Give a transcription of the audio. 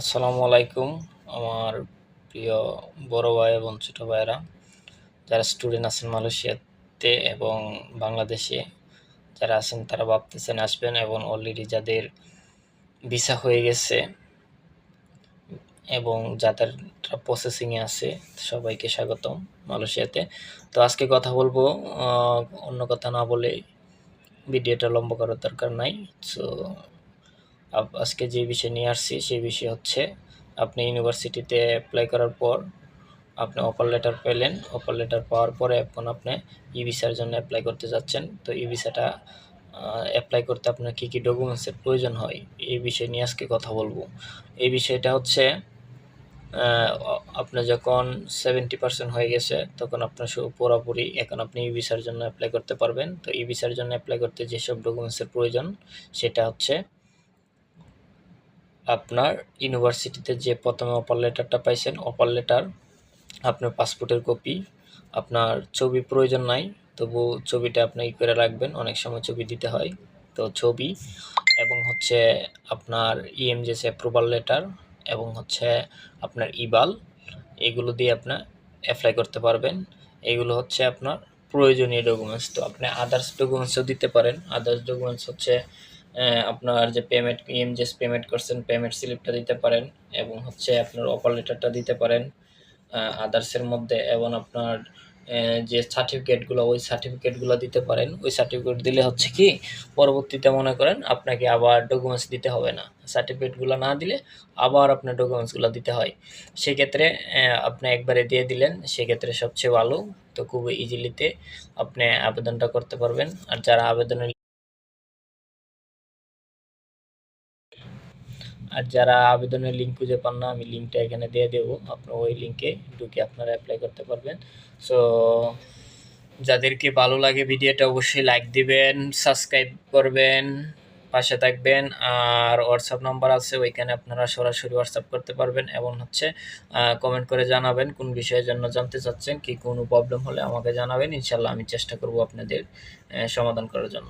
আসসালামু আলাইকুম, আমার প্রিয় বড় ভাই এবং ছোটো ভাইয়েরা। যারা স্টুডেন্ট আছেন মালয়েশিয়াতে এবং বাংলাদেশে, যারা আছেন তারা ভাবতেছেন আসবেন এবং অলরেডি যাদের ভিসা হয়ে গেছে এবং যাদের প্রসেসিংয়ে আছে, সবাইকে স্বাগতম মালয়েশিয়াতে। তো আজকে কথা বলব অন্য কথা না বলে ভিডিওটা লম্বা করার দরকার নাই। সো আজকে যে বিষয় নিয়ে আসছি, সেই বিষয় হচ্ছে আপনি ইউনিভার্সিটিতে অ্যাপ্লাই করার পর আপনি অফার লেটার পেলেন। অফার লেটার পাওয়ার পরে এখন আপনি ই ভিসার জন্য অ্যাপ্লাই করতে যাচ্ছেন। তো ই ভিসাটা অ্যাপ্লাই করতে আপনার কী কী ডকুমেন্টসের প্রয়োজন হয়, এই বিষয় নিয়ে আজকে কথা বলব। এই বিষয়টা হচ্ছে আপনার যখন সেভেন্টি পার্সেন্ট হয়ে গেছে, তখন আপনার পুরোপুরি এখন আপনি ই ভিসার জন্য অ্যাপ্লাই করতে পারবেন। তো ই ভিসার জন্য অ্যাপ্লাই করতে যেসব ডকুমেন্টসের প্রয়োজন, সেটা হচ্ছে আপনার ইউনিভার্সিটিতে যে প্রথমে অপার লেটারটা পাইছেন অপার লেটার আপনার পাসপোর্টের কপি আপনার ছবি প্রয়োজন নাই, তবু ছবিটা আপনি ই করে রাখবেন, অনেক সময় ছবি দিতে হয়। তো ছবি এবং হচ্ছে আপনার ইএমজেস অ্যাপ্রুভাল লেটার এবং হচ্ছে আপনার ইবাল এগুলো দিয়ে আপনার অ্যাপ্লাই করতে পারবেন। এগুলো হচ্ছে আপনার প্রয়োজনীয় ডকুমেন্টস তো আপনি আদার্স ডকুমেন্টসও দিতে পারেন। আদার্স ডকুমেন্টস হচ্ছে আপনার যে পেমেন্ট ইএমজেস পেমেন্ট করছেন পেমেন্ট স্লিপটা দিতে পারেন এবং হচ্ছে আপনার অফার লেটারটা দিতে পারেন আদার্সের মধ্যে এবং আপনার যে সার্টিফিকেটগুলো ওই সার্টিফিকেটগুলো দিতে পারেন। ওই সার্টিফিকেট দিলে হচ্ছে কি, পরবর্তীতে মনে করেন আপনাকে আবার ডকুমেন্টস দিতে হবে না। সার্টিফিকেটগুলো না দিলে আবার আপনার ডকুমেন্টসগুলো দিতে হয়। সেক্ষেত্রে আপনি একবারে দিয়ে দিলেন, সেক্ষেত্রে সবচেয়ে ভালো। তো খুব ইজিলিতে আপনি আবেদনটা করতে পারবেন। আর যারা আবেদনের আর যারা আবেদনের লিঙ্ক খুঁজে পান না, আমি লিঙ্কটা এখানে দিয়ে দেবো। আপনার ওই লিঙ্কে ঢুকে আপনারা অ্যাপ্লাই করতে পারবেন। সো যাদেরকে ভালো লাগে ভিডিওটা অবশ্যই লাইক দিবেন সাবস্ক্রাইব করবেন, পাশে থাকবেন। আর হোয়াটসঅ্যাপ নাম্বার আছে, ওইখানে আপনারা সরাসরি হোয়াটসঅ্যাপ করতে পারবেন এবং হচ্ছে কমেন্ট করে জানাবেন কোন বিষয়ের জন্য জানতে চাচ্ছেন, কি কোনো প্রবলেম হলে আমাকে জানাবেন। ইনশাল্লাহ আমি চেষ্টা করব আপনাদের সমাধান করার জন্য।